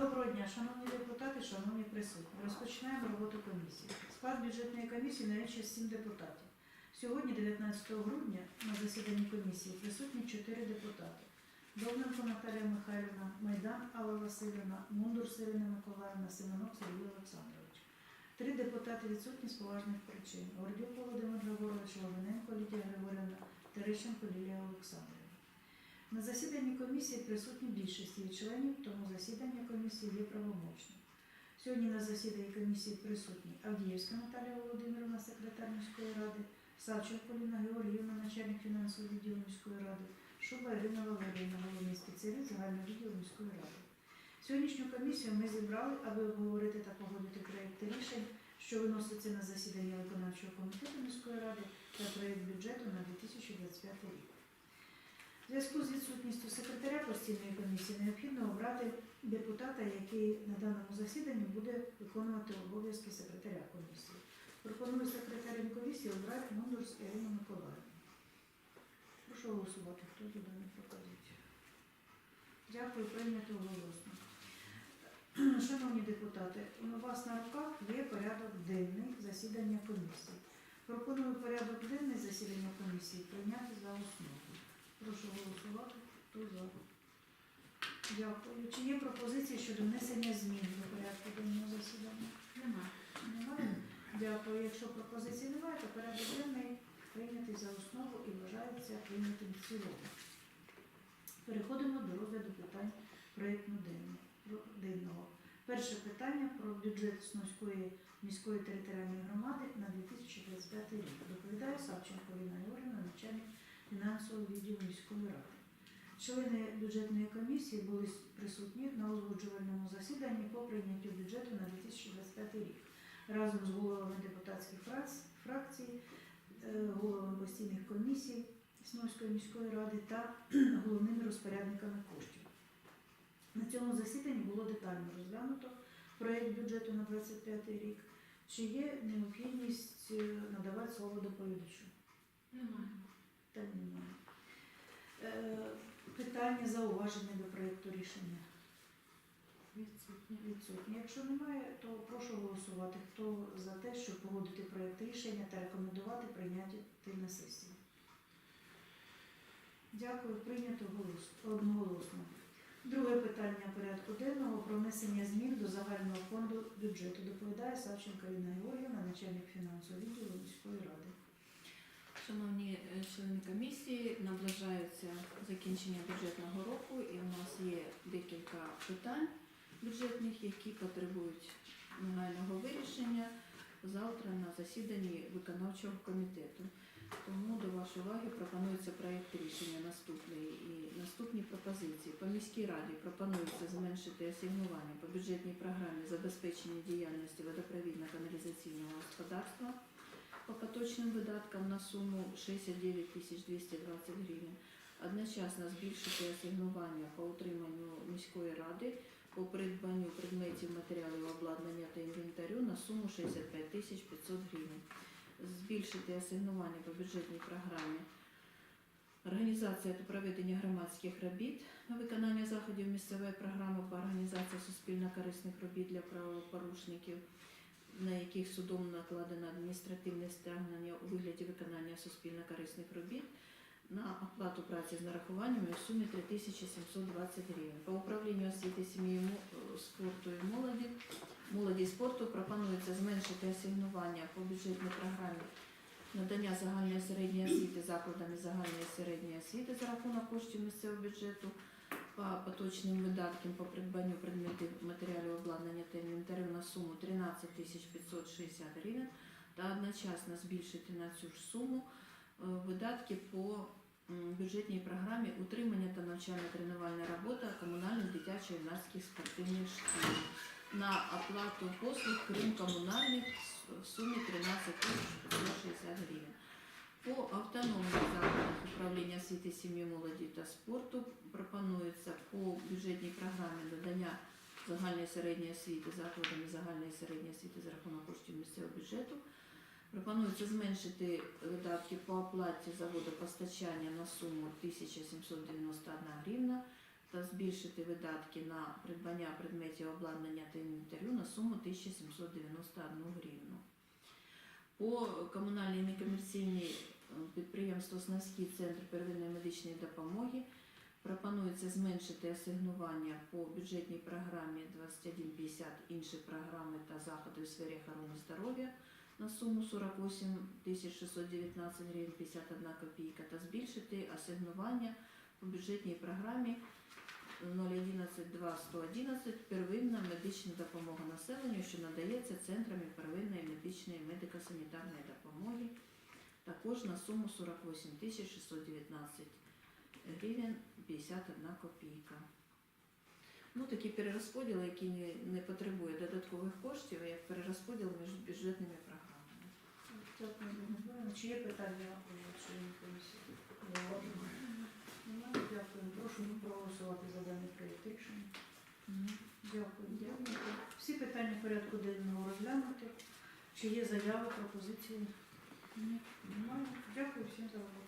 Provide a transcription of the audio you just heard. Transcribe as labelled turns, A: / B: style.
A: Доброго дня, шановні депутати, шановні присутні. Розпочинаємо роботу комісії. Склад бюджетної комісії налічує 7 депутатів. Сьогодні, 19 грудня, на засіданні комісії присутні 4 депутати. Довненко Наталія Михайлівна, Майдан Алла Васильівна, Мундур Сирина Миколаївна, Семенок Сергій Олександрович. Три депутати відсутні з поважних причин. Гордюк Володимир Григорович, Лавиненко Лідія Григорівна, Терещенко Лілія Олександрівна. На засіданні комісії присутні більшість її членів, тому засідання комісії є правомочним. Сьогодні на засіданні комісії присутні Авдіївська Наталія Володимирівна, секретар міської ради, Савченко Поліна Георгіївна, начальник фінансового відділу міської ради, Шуба Ірина Валеріївна, головний спеціаліст загального відділу міської ради. Сьогоднішню комісію ми зібрали, аби обговорити та погодити проєкти рішень, що виносяться на засідання виконавчого комітету міської ради та проєкт бюджету на 2025 рік. Зв'язку з відсутністю секретаря постійної комісії необхідно обрати депутата, який на даному засіданні буде виконувати обов'язки секретаря комісії. Пропоную секретарем комісії обрати Мундурс Ірину Миколаївну. Прошу голосувати, хто за дану пропозицію. Дякую, прийнято голосно. Шановні депутати, у вас на руках є порядок денний засідання комісії. Пропоную порядок денний засідання комісії прийняти за основу. Прошу голосувати. Хто за? Дякую. Чи є пропозиції щодо внесення змін до порядку денного засідання?
B: Немає.
A: Немає? Дякую. Якщо пропозицій немає, то порядок денний прийнятий за основу і вважається прийнятим в цілому. Переходимо до розгляду питань проєкту денного-. Перше питання про бюджет Сновської міської територіальної громади на 2025 рік. Доповідає Савченко Ліна Георгіївна, начальник фінансового відділу міської ради. Члени бюджетної комісії були присутні на узгоджувальному засіданні по прийняттю бюджету на 2025 рік разом з головами депутатських фракцій, е, головами постійних комісій Сновської міської ради та головними розпорядниками коштів. На цьому засіданні було детально розглянуто проєкт бюджету на 2025 рік. Чи є необхідність е, надавати слово доповідачу?
B: Немає.
A: Та немає. Е, Питання, зауваження до проєкту рішення
B: Відсутня.
A: відсутні. Якщо немає, то прошу голосувати. Хто за те, щоб погодити проєкт рішення та рекомендувати прийняти на сесії? Дякую, прийнято голос- одноголосно. Друге питання порядку денного про внесення змін до загального фонду бюджету. Доповідає Савченко Інна Георгіївна, начальник фінансового відділу міської ради.
B: Шановні е, члени закінчення бюджетного року і у нас є декілька питань бюджетних, які потребують негайного вирішення завтра на засіданні виконавчого комітету. Тому до вашої уваги пропонується проєкт рішення наступний і наступні пропозиції. По міській раді пропонується зменшити асигнування по бюджетній програмі забезпечення діяльності водопровідно-каналізаційного господарства по поточним видаткам на суму 69 тисяч 220 гривень. Одночасно збільшити асигнування по утриманню міської ради по придбанню предметів матеріалів обладнання та інвентарю на суму 65 тисяч 500 гривень. Збільшити асигнування по бюджетній програмі Організація та проведення громадських робіт на виконання заходів місцевої програми по організації суспільно-корисних робіт для правопорушників, на яких судом накладено адміністративне стягнення у вигляді виконання суспільно-корисних робіт на оплату праці з нарахуваннями у сумі 3720 гривень. По управлінню освіти сім'ї спорту і молоді, молоді спорту пропонується зменшити асигнування по бюджетній програмі надання загальної середньої освіти закладами загальної середньої освіти за рахунок коштів місцевого бюджету по поточним видаткам по придбанню предметів матеріалів обладнання та інвентарю на суму 13 тисяч 560 гривень та одночасно збільшити на цю ж суму е, видатки по бюджетній програмі утримання та навчально-тренувальна робота комунальних дитячо-юнацьких спортивних шкіл на оплату послуг, крім комунальних, в сумі 13 тисяч 560 гривень. По автономних закладах управління освіти, сім'ї, молоді та спорту пропонується по бюджетній програмі надання загальної середньої освіти закладами загальної середньої освіти за рахунок коштів місцевого бюджету. Пропонується зменшити видатки по оплаті за водопостачання на суму 1791 гривна та збільшити видатки на придбання предметів обладнання та інвентарю на суму 1791 гривну. По комунальній некомерційній е, підприємству Снавський центр первинної медичної допомоги пропонується зменшити асигнування по бюджетній програмі 2150 інші програми та заходи у сфері охорони здоров'я на суму 48 619 гривень 51 копійка та збільшити асигнування по бюджетній програмі 011211 первинна медична допомога населенню, що надається центрами первинної медичної медико-санітарної допомоги, також на суму 48 619 гривень 51 копійка. Ну, такі перерозподіли, які не потребують додаткових коштів, як перерозподіл між бюджетними програмами.
A: Чи є питання комісії? Дякую. Прошу проголосувати за даний проєкт. Дякую. Дякую. Всі питання порядку денного розглянути. Чи є заяви, пропозиції?
B: Ні.
A: Немає. Дякую всім за увагу.